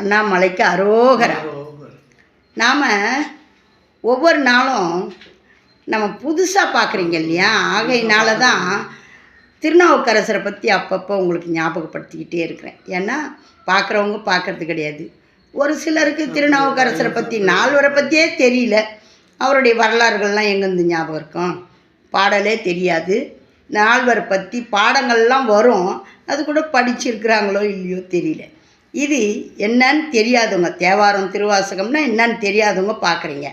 அண்ணாமலைக்கு அரோகரா. நாம் ஒவ்வொரு நாளும் நம்ம புதுசாக பார்க்குறீங்க இல்லையா? ஆகையினால தான் திருநாவுக்கரசரை பற்றி அப்பப்போ உங்களுக்கு ஞாபகப்படுத்திக்கிட்டே இருக்கிறேன். ஏன்னா பார்க்குறவங்க பார்க்கறது கிடையாது. ஒரு சிலருக்கு திருநாவுக்கரசரை பற்றி நால்வரை பற்றியே தெரியல. அவருடைய வரலாறுகள்லாம் எங்கேருந்து ஞாபகம் இருக்கும்? பாடலே தெரியாது. நால்வரை பற்றி பாடங்கள்லாம் வரும். அது கூட படிச்சிருக்கிறாங்களோ இல்லையோ தெரியல. இது என்னன்னு தெரியாதவங்க தேவாரம் திருவாசகம்னா என்னன்னு தெரியாதவங்க பார்க்குறீங்க.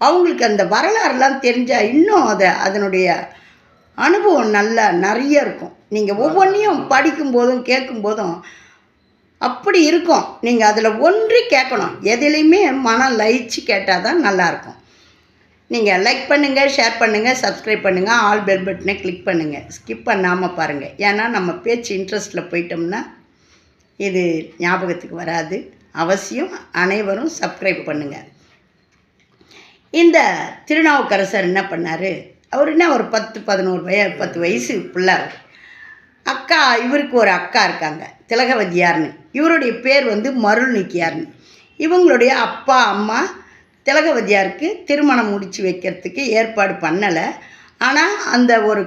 அவங்களுக்கு அந்த வரலாறுலாம் தெரிஞ்சால் இன்னும் அதை அதனுடைய அனுபவம் நல்லா நிறைய இருக்கும். நீங்கள் ஒவ்வொன்றையும் படிக்கும்போதும் கேட்கும்போதும் அப்படி இருக்கும். நீங்கள் அதில் ஒன்றி கேட்கணும். எதுலேயுமே மனம் லயிச்சு கேட்டால் தான் நல்லாயிருக்கும். நீங்கள் லைக் பண்ணுங்கள் ஷேர் பண்ணுங்கள் சப்ஸ்கிரைப் பண்ணுங்கள் ஆல் பெல் பட்டனை கிளிக் பண்ணுங்கள் ஸ்கிப் பண்ணாமல் பாருங்கள் ஏன்னா நம்ம பேச்சு இன்ட்ரெஸ்ட்டில் போயிட்டோம்னா இது ஞாபகத்துக்கு வராது. அவசியம் அனைவரும் சப்ஸ்கிரைப் பண்ணுங்கள் இந்த திருநாவுக்கரசர் என்ன பண்ணார்? அவர் என்ன ஒரு பத்து பதினோரு வய பத்து வயசு பிள்ளை அக்கா இவருக்கு ஒரு அக்கா இருக்காங்க திலகவதியார்னு. இவருடைய பேர் வந்து மருள்நிக்கியார்னு. இவங்களுடைய அப்பா அம்மா திலகவதியாருக்கு திருமணம் முடித்து வைக்கிறதுக்கு ஏற்பாடு பண்ணலை. ஆனால் அந்த ஒரு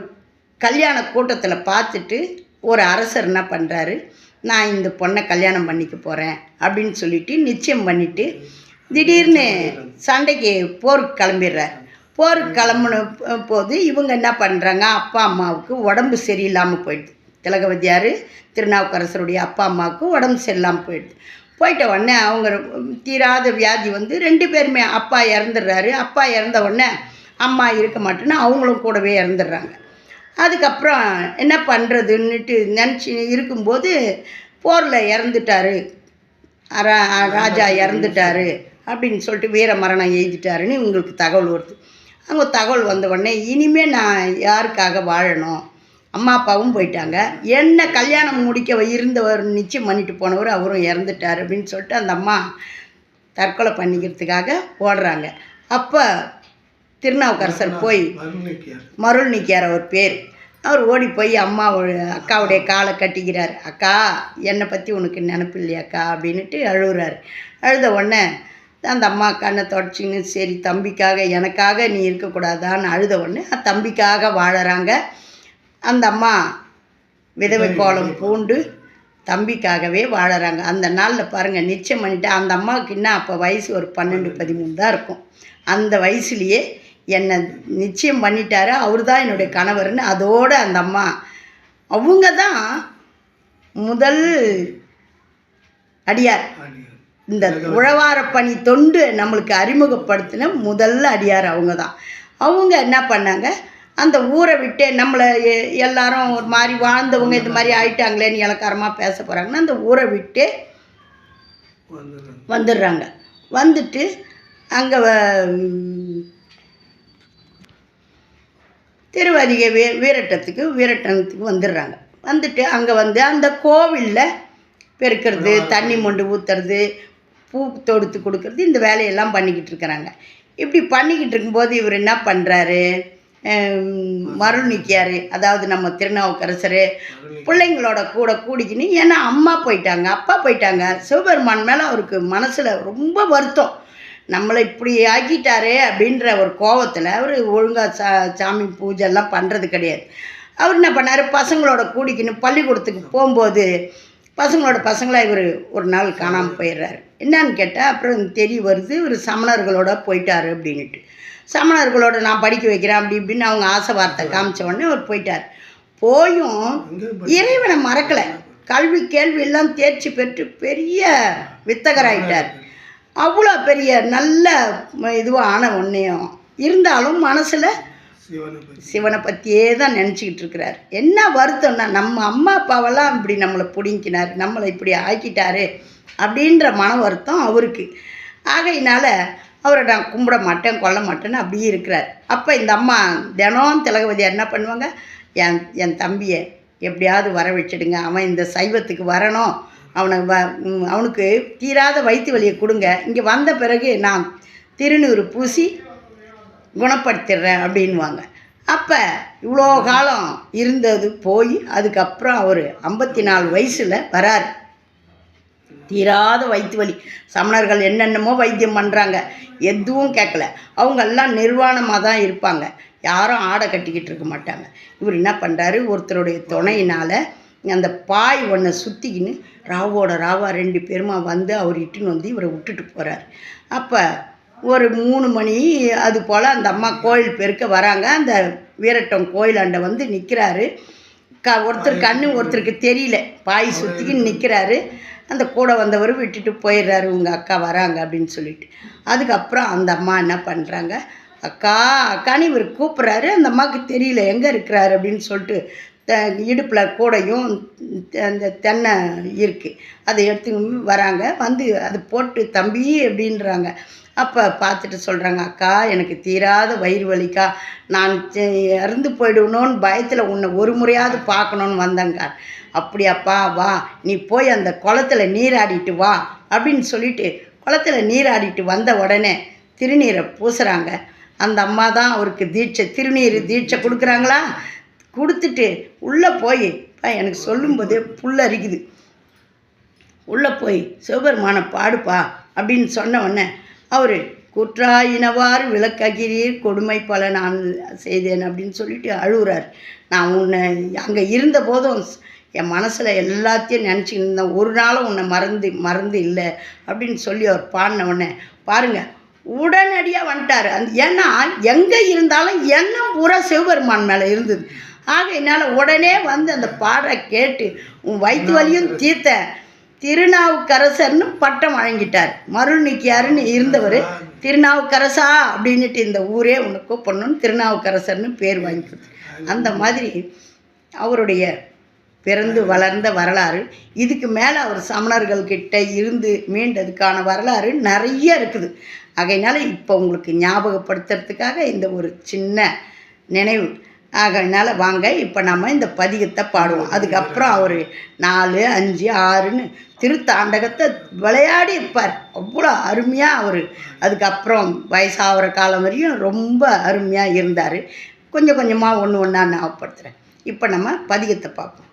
கல்யாண கூட்டத்தில் பார்த்துட்டு ஒரு அரசர் என்ன பண்ணுறாரு நான் இந்த பொண்ணை கல்யாணம் பண்ணிக்க போகிறேன் அப்படின்னு சொல்லிட்டு நிச்சயம் பண்ணிவிட்டு திடீர்னு சண்டைக்கு போருக்கு கிளம்பிடுறார் போருக்கு கிளம்புன போது இவங்க என்ன பண்ணுறாங்க அப்பா அம்மாவுக்கு உடம்பு சரியில்லாமல் போயிடுது. திலகவதியார் திருநாவுக்கரசருடைய அப்பா அம்மாவுக்கு உடம்பு சரியில்லாமல் போயிடுது. போயிட்ட உடனே அவங்க தீராத வியாதி வந்து ரெண்டு பேருமே அப்பா இறந்துடுறாரு. அப்பா இறந்த உடனே அம்மா இருக்க மாட்டேன்னு அவங்களும் கூடவே இறந்துடுறாங்க. அதுக்கப்புறம் என்ன பண்ணுறதுன்னுட்டு நினச்சி இருக்கும்போது போரில் இறந்துட்டாரு. அரா- ராஜா இறந்துட்டாரு அப்படின்னு சொல்லிட்டு வீர மரணம் எழுதிட்டாருன்னு இவங்களுக்கு தகவல் வருது. அவங்க தகவல் வந்த உடனே இனிமேல் நான் யாருக்காக வாழணும்? அம்மா அப்பாவும் போயிட்டாங்க. என்ன கல்யாணம் முடிக்க இருந்தவர் நிச்சயம் பண்ணிட்டு போனவர் அவரும் இறந்துட்டார் அப்படின்னு சொல்லிட்டு அந்த அம்மா தற்கொலை பண்ணிக்கிறதுக்காக ஓடுறாங்க. அப்போ திருநாவுக்கரசர் போய் மருள் நிற்கார் அவர் பேர். அவர் ஓடி போய் அம்மா அக்காவுடைய காலை கட்டிக்கிறார். அக்கா என்னை பற்றி உனக்கு நினப்பு இல்லையாக்கா அப்படின்னுட்டு அழுகுறாரு. அழுத உடனே அந்த அம்மா கண்ணை தொடச்சின்னு சரி தம்பிக்காக எனக்காக நீ இருக்கக்கூடாதான்னு அழுத உடனே தம்பிக்காக வாழறாங்க. அந்த அம்மா விதவை கோலம் பூண்டு தம்பிக்காகவே வாழறாங்க. அந்த நாளில் பாருங்கள் நிச்சயம் பண்ணிட்டு அந்த அம்மாவுக்கு இன்னும் அப்போ வயசு ஒரு பன்னெண்டு. பதிமூணு தான் இருக்கும். அந்த வயசுலேயே என்னை நிச்சயம் பண்ணிட்டாரு. அவர் தான் என்னுடைய கணவர்னு அதோடு அந்த அம்மா. அவங்க தான் முதல் அடியார். இந்த உழவார பணி தொண்டு நம்மளுக்கு அறிமுகப்படுத்தின முதல் அடியார் அவங்க தான் அவங்க என்ன பண்ணாங்க? அந்த ஊரை விட்டு நம்மளை எல்லாரும் ஒரு மாதிரி வாழ்ந்தவங்க இது மாதிரி ஆயிட்டாங்களேன்னு இலக்காரமாக பேச போகிறாங்கன்னா அந்த ஊரை விட்டு வந்துடுறாங்க. வந்துட்டு அங்கே திருவதிகை வீ வீரட்டத்துக்கு வீரட்டனத்துக்கு வந்துடுறாங்க. வந்துட்டு அங்கே வந்து அந்த கோவிலில் பெருக்கிறது தண்ணி மொண்டு ஊற்றுறது பூ தொடுத்து கொடுக்கறது இந்த வேலையெல்லாம் பண்ணிக்கிட்டு இருக்கிறாங்க. இப்படி பண்ணிக்கிட்டு இருக்கும்போது இவர் என்ன பண்ணுறாரு மருள் நிற்கியாரு அதாவது நம்ம திருநாவுக்கரசர். பிள்ளைங்களோட கூட கூடிக்கின்னு ஏன்னா அம்மா போயிட்டாங்க அப்பா போயிட்டாங்க. சிவபெருமான் மேலே அவருக்கு மனசில் ரொம்ப வருத்தம். நம்மளை இப்படி ஆக்கிட்டாரே அப்படின்ற ஒரு கோவத்தில் அவர் ஒழுங்காக சா சாமி பூஜை எல்லாம் பண்ணுறது கிடையாது. அவர் என்ன பண்ணார்? பசங்களோட கூடிக்கின்னு பள்ளிக்கூடத்துக்கு போகும்போது பசங்களோட பசங்களாக இவர் ஒரு நாள் காணாமல் போயிடுறாரு. என்னன்னு கேட்டால் அப்புறம் தெரிய வருது இவர் சமணர்களோட போயிட்டாரு அப்படின்ட்டு சமணர்களோட நான் படிக்க வைக்கிறேன் அப்படி இப்படின்னு அவங்க ஆசை வார்த்தை காமிச்ச உடனே அவர் போயிட்டார். போயும் இறைவனை மறக்கலை. கல்வி கேள்வி எல்லாம் தேர்ச்சி பெற்று பெரிய வித்தகராயிட்டார். அவ்வளோ பெரிய நல்ல இதுவாக ஆன ஒன்றையும் இருந்தாலும் மனசில் சிவனை பற்றி சிவனை பற்றியே தான் நினச்சிக்கிட்டு இருக்கிறார். என்ன வருத்தம்னா நம்ம அம்மா அப்பாவெல்லாம் இப்படி நம்மளை பிடிங்கினார் நம்மளை இப்படி ஆக்கிட்டாரு அப்படின்ற மன வருத்தம் அவருக்கு. ஆகையினால அவரை நான் கும்பிட மாட்டேன் கொல்ல மாட்டேன்னு அப்படியே இருக்கிறார். அப்போ இந்த அம்மா தினம் திலகவதியார் என்ன பண்ணுவாங்க? என் என் தம்பியை எப்படியாவது வர வச்சிடுங்க அவன் இந்த சைவத்துக்கு வரணும். அவனை வ அவனுக்கு தீராத வயிற்று வலியை கொடுங்க. இங்கே வந்த பிறகு நான் திருநூறு பூசி குணப்படுத்திடுறேன் அப்படின்வாங்க அப்போ இவ்வளோ காலம் இருந்தது போய் அதுக்கப்புறம் அவர் ஐம்பத்தி நாலு வயசில் வரார். தீராத வயிற்று வலி. சமணர்கள் என்னென்னமோ வைத்தியம் பண்ணுறாங்க எதுவும் கேட்கல. அவங்கெல்லாம் நிர்வாணமாக தான் இருப்பாங்க. யாரும் ஆடை கட்டிக்கிட்டு இருக்க மாட்டாங்க. இவர் என்ன பண்ணுறாரு ஒருத்தருடைய துணையினால் அந்த பாய் ஒன்றை சுற்றிக்கின்னு ராவோட ராவா ரெண்டு பேருமா வந்து அவர் இட்டுன்னு வந்து இவரை விட்டுட்டு போகிறார் அப்போ ஒரு மூணு மணி அது போல் அந்த அம்மா கோயில் பெருக்க வராங்க. அந்த வீரட்டம் கோயிலாண்ட வந்து நிற்கிறாரு க ஒருத்தர் கண்ணு ஒருத்தருக்கு தெரியல. பாய் சுற்றிக்கின்னு நிற்கிறாரு அந்த கூட வந்தவர் விட்டுட்டு போயிடுறாரு. உங்கள் அக்கா வராங்க அப்படின்னு சொல்லிட்டு. அதுக்கப்புறம் அந்த அம்மா என்ன பண்ணுறாங்க அக்கா அக்கான்னு இவர் கூப்பிட்றாரு. அந்த அம்மாவுக்கு தெரியல. எங்கே இருக்கிறாரு? அப்படின்னு சொல்லிட்டு இடுப்பில் கூடையும் அந்த தென்னை இருக்குது அதை எடுத்து வராங்க. வந்து அது போட்டு தம்பி அப்படின்றாங்க. அப்போ பார்த்துட்டு சொல்கிறாங்க அக்கா எனக்கு தீராத வயிறு வலிக்கா. நான் இறந்து போயிடுவணும்னு பயத்தில் உன்னை ஒரு முறையாவது பார்க்கணுன்னு வந்தேங்க அப்படியாப்பா வா. நீ போய் அந்த குளத்துல நீராடிட்டு வா அப்படின்னு சொல்லிட்டு குளத்துல நீராடிட்டு வந்த உடனே திருநீரை பூசுகிறாங்க அந்த அம்மா தான் அவருக்கு தீட்சை திருநீர் தீட்சை கொடுக்குறாங்களா? கொடுத்துட்டு உள்ளே போய் எனக்கு சொல்லும்போதே புல்லரிக்குது. உள்ளே போய் சிவபெருமானை பாடுப்பா அப்படின்னு சொன்ன உடனே அவர் குற்றாயினவாறு விளக்ககிறீர் கொடுமை பல நான் செய்தேன் அப்படின்னு சொல்லிட்டு அழுகுறார். நான் உன்னை அங்கே இருந்த போதும் என் மனசில் எல்லாத்தையும் நினச்சிக்கிட்டு இருந்தேன். ஒரு நாளும் உன்னை மறந்து மறந்து இல்லை அப்படின்னு சொல்லி அவர் பாடின உடனே பாருங்கள் உடனடியாக வந்துட்டார். அந்த ஏன்னா எங்கே இருந்தாலும் எண்ணம் பூரா சிவபெருமான் மேலே இருந்தது. ஆக என்னால் உடனே வந்து அந்த பாடலை கேட்டு உன் வயிற்று வலியும் தீர்த்த திருநாவுக்கரசர்னு பட்டம் வழங்கிட்டார். மருள் நீக்கியாருன்னு இருந்தவர் திருநாவுக்கரசா? அப்படின்னுட்டு இந்த ஊரே உன்னை கூப்பிடணும்னு திருநாவுக்கரசர்னு பேர் வாங்கி அந்த மாதிரி அவருடைய பிறந்து வளர்ந்த வரலாறு இதுக்கு மேலே அவர் சமணர்கள்கிட்ட இருந்து மீண்டதுக்கான வரலாறு நிறைய இருக்குது. ஆகையினால இப்போ உங்களுக்கு ஞாபகப்படுத்துறதுக்காக இந்த ஒரு சின்ன நினைவு. ஆகையினால வாங்க இப்போ நம்ம இந்த பதிகத்தை பாடுவோம். அதுக்கப்புறம் அவர் நாலு அஞ்சு ஆறுன்னு திருத்தாண்டகத்தை விளையாடி இருப்பார். அவ்வளோ அருமையாக அவர். அதுக்கப்புறம் வயசாகிற காலம் வரையும் ரொம்ப அருமையாக இருந்தார். கொஞ்சம் கொஞ்சமாக ஒன்று ஒன்றா ஞாபகப்படுத்துகிறேன் இப்போ நம்ம பதிகத்தை பார்ப்போம்.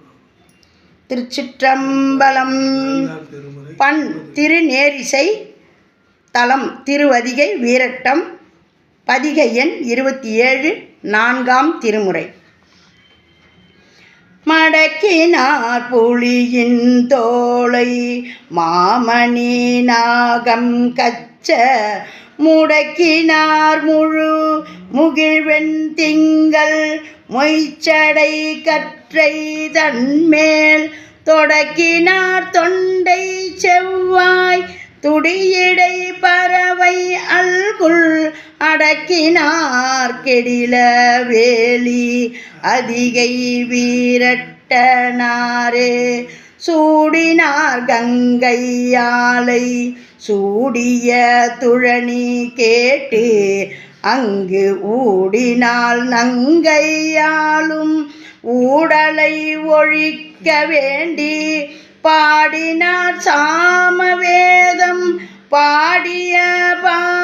திருச்சிற்றம்பலம் பண் திருநேரிசை தலம் திருவதிகை வீரட்டம் பதிகை எண் இருபத்தி ஏழு நான்காம் திருமுறை. மடக்கினார் புலியின் தோளை மாமணி நாகம் கச்ச முடக்கினார் முழு முகிழ்வெண் திங்கள் மொய்ச்சடை கற்றை தன்மேல் தொடக்கினார் தொண்டை செவ்வாய் துடியிடை பறவை அல்குள் அடக்கினார் கெடில வேலி அதிகை வீரட்டனாரே. சூடினார் கங்கையாலை சூடிய துழனி கேட்டு அங்கு ஊடினால் நங்கையாலும் ஊடலை ஒழிக்க வேண்டி பாடினார் சாமவேதம் பாடிய பா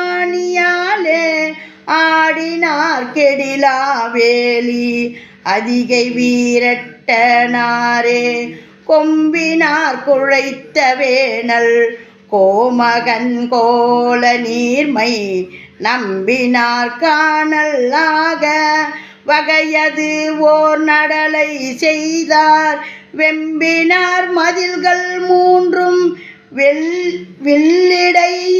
ஆடினார் கெடிலா வேலி அதிகை வீரட்டனாரே. கொம்பினார் குழைத்த வேணல் கோமகன் கோல நீர்மை நம்பினார் காணல்லாக வகையது ஓர் நடலை செய்தார். வெம்பினார் மதில்கள் மூன்றும் வெள் வில்லிடை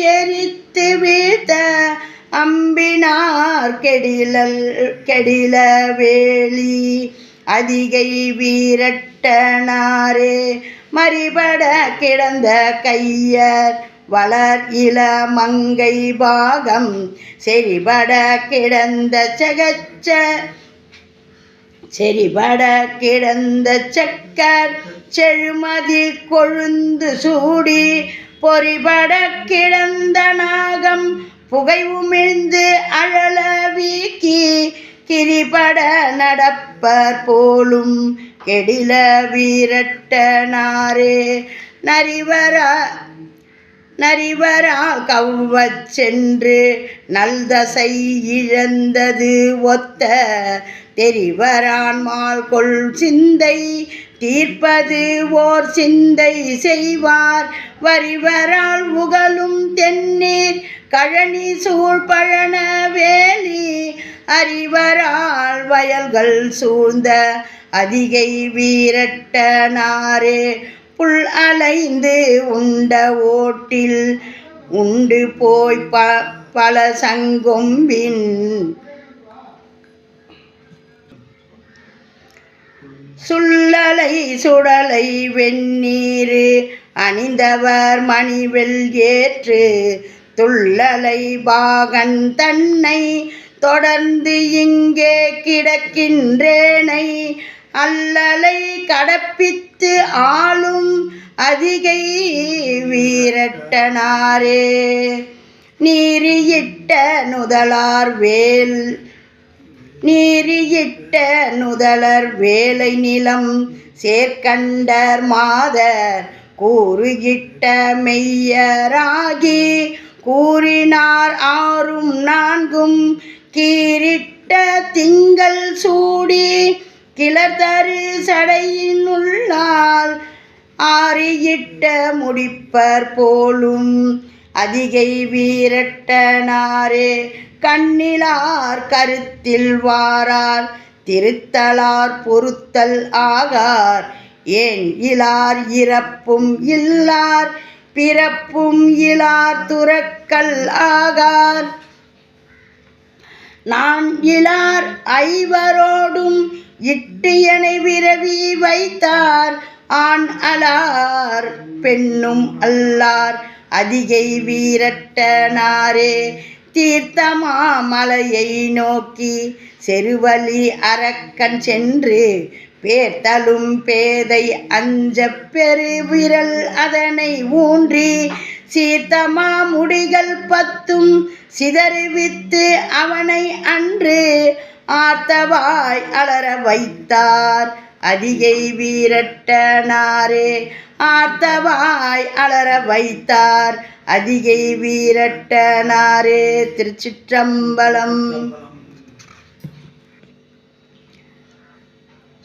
அம்பினார் கெடில வேலி அதிகை வீரட்டனாரே. மறிபட கிடந்த கையர் வளர் இள மங்கை பாகம். செறிபட கிடந்த சகச்ச செறிபட கிடந்த சக்கர். செழுமதி கொழுந்து சூடி பொறிபட கிடந்த நாகம். புகை உமிழ்ந்து அழல வீக்கி கிரிபட நடப்பர் போலும் கெடில வீரட்டனாரே நரிவரா நரிவரால் கவ்வச் சென்று நல்தசை இழந்தது ஒத்த தெரிவரான்மால் கொள் சிந்தை தீர்ப்பது ஓர் சிந்தை செய்வார். வரிவரால் உகலும் தென்னீர். கழனி சூழ் பழன வேலி. அறிவரால் வயல்கள் சூழ்ந்த அதிகை வீரட்டனாரே புல் அலைந்து உண்ட ஓட்டில் உண்டு போய் ப பல சங்கொம்பின் சுள்ளலை சுடலை வெந்நீரு அணிந்தவர் மணிவெல் ஏற்று துள்ளலை பாகன் தன்னை தொடர்ந்து இங்கே கிடக்கின்றேனை அல்லலை கடப்பித்து ஆளும் அதிகை வீரட்டனாரே. நீரியிட்ட நுதலார் வேல் நீரியிட்ட நுதலர் வேலை நிலம் சேர்க்கண்டர் மாதர் கூறுகிட்ட மெய்யராகி கூறினார் ஆறும் நான்கும் கீரிட்ட திங்கள் சூடி கிளர்தரு சடையினுள்ளால் ஆறியிட்ட முடிப்பர் போலும் அதிகை வீரட்டனாரே கண்ணிலார் கருத்தில் வாரார் திருத்தலார் பொருத்தல் ஆகார். ஏன் இலார் இறப்பும் இல்லார் பிறப்பும் இலார் துறக்கல் ஆகார்? நான் இலார் ஐவரோடும் இட்டு விரவி வைத்தார் ஆண் அலார் பெண்ணும் அல்லார் அதிகை வீரட்டனாரே தீர்த்தமா மலையை நோக்கி செருவலி அரக்கன் சென்று பேர்த்தலும் பேதை அஞ்ச பெருவிரல் அதனை ஊன்றி சீர்த்தமா முடிகள் பத்தும் சிதறிவித்து அவனை அன்று ஆர்த்தவாய் அலற வைத்தார். அதிகை வீரட்டனாரே ஆர்த்தவாய் அலற வைத்தார். அதிகை வீரட்டனாரே திருச்சிற்றம்பலம்.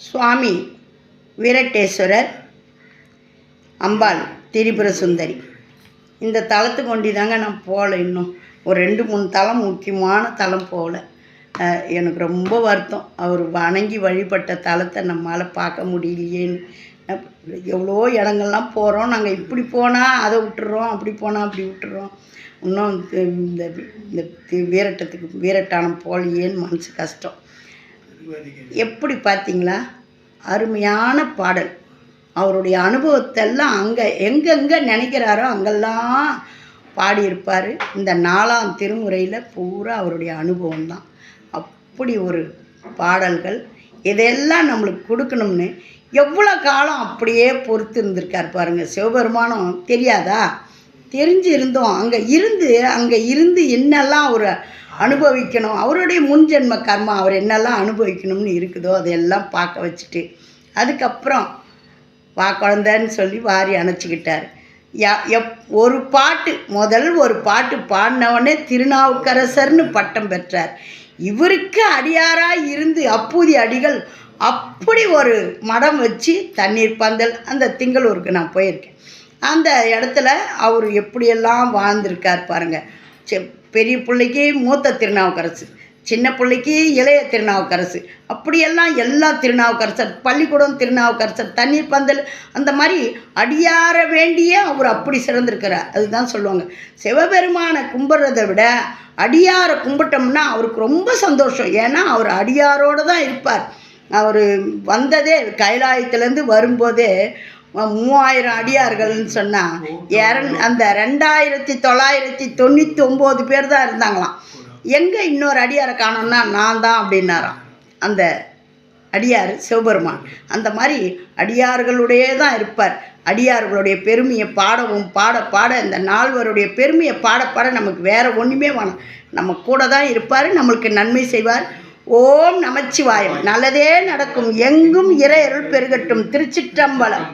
சுவாமி வீரட்டேஸ்வரர் அம்பாள் திரிபுர சுந்தரி. இந்த தலத்துக்கு கொண்டிதாங்க நான் போகல இன்னும். ஒரு ரெண்டு மூணு தலம் முக்கியமான தலம் போகல எனக்கு ரொம்ப வருத்தம். அவர் வணங்கி வழிபட்ட தலத்தை நம்மளால் பார்க்க முடியலையேன்னு. எவ்வளோ இடங்கள்லாம் போகிறோம் நாங்கள் இப்படி போனால் அதை விட்டுறோம் அப்படி போனால் அப்படி விட்டுறோம். இன்னும் இந்த இந்த வீரட்டத்துக்கு வீரட்டானம் போகலையேன்னு மனசு கஷ்டம். எப்படி பார்த்தீங்களா? அருமையான பாடல். அவருடைய அனுபவத்தெல்லாம் அங்கே எங்கெங்கே நினைக்கிறாரோ அங்கெல்லாம் பாடியிருப்பார். இந்த நாலாம் திருமுறையில் பூரா அவருடைய அனுபவம் தான் அப்படி ஒரு பாடல்கள் இதெல்லாம் நம்மளுக்கு கொடுக்கணும்னு எவ்வளோ காலம் அப்படியே பொறுத்து இருந்திருக்கார் பாருங்கள் சிவபெருமானம் தெரியாதா? தெரிஞ்சு இருந்தோம் அங்கே இருந்து அங்கே இருந்து என்னெல்லாம் அவர் அனுபவிக்கணும் அவருடைய முன்ஜென்ம கர்மா அவர் என்னெல்லாம் அனுபவிக்கணும்னு இருக்குதோ அதையெல்லாம் பார்க்க வச்சுட்டு அதுக்கப்புறம் வா குழந்தன்னு சொல்லி வாரி அணைச்சிக்கிட்டார். யா எப் ஒரு பாட்டு முதல் ஒரு பாட்டு பாடினவொடனே திருநாவுக்கரசர்னு பட்டம் பெற்றார். இவருக்கு அடியாராக இருந்து அப்பூதி அடிகள் அப்படி ஒரு மடம் வச்சு தண்ணீர் பந்தல் அந்த திங்களூருக்கு நான் போயிருக்கேன். அந்த இடத்துல அவர் எப்படியெல்லாம் வாழ்ந்திருக்கார் பாருங்கள் செ- பெரிய பிள்ளைக்கு மூத்த திருநாவுக்கரசு. சின்ன பிள்ளைக்கு இளைய திருநாவுக்கரசு. அப்படியெல்லாம் எல்லா திருநாவுக்கரசர் பள்ளிக்கூடம் திருநாவுக்கரசர் தண்ணீர் பந்தல் அந்த மாதிரி அடியார வேண்டிய அவர் அப்படி சிறந்திருக்கிறார். அதுதான் சொல்லுவாங்க. சிவபெருமானை கும்பிட்றதை விட அடியாரை கும்பிட்டோம்னா அவருக்கு ரொம்ப சந்தோஷம். ஏன்னா அவர் அடியாரோடு தான் இருப்பார். அவர் வந்ததே கைலாயத்துலேருந்து வரும்போதே மூவாயிரம் அடியார்கள்னு சொன்னால் இரண் அந்த ரெண்டாயிரத்தி தொள்ளாயிரத்தி தொண்ணூற்றி ஒம்பது பேர் தான் இருந்தாங்களாம். எங்கே இன்னொரு அடியாரை காணோம்னா நான் தான் அப்படின்னாராம். அந்த அடியார் சிவபெருமான். அந்த மாதிரி அடியார்களுடைய தான் இருப்பார். அடியார்களுடைய பெருமையை பாடவும் பாட பாட இந்த நால்வருடைய பெருமையை பாட பாட நமக்கு வேறு ஒன்றுமே வேணாம். நம்ம கூட தான் இருப்பார் நம்மளுக்கு நன்மை செய்வார். ஓம் நமச்சிவாயம். நல்லதே நடக்கும். எங்கும் இறையருள் பெருகட்டும். திருச்சிற்றம்பலம்.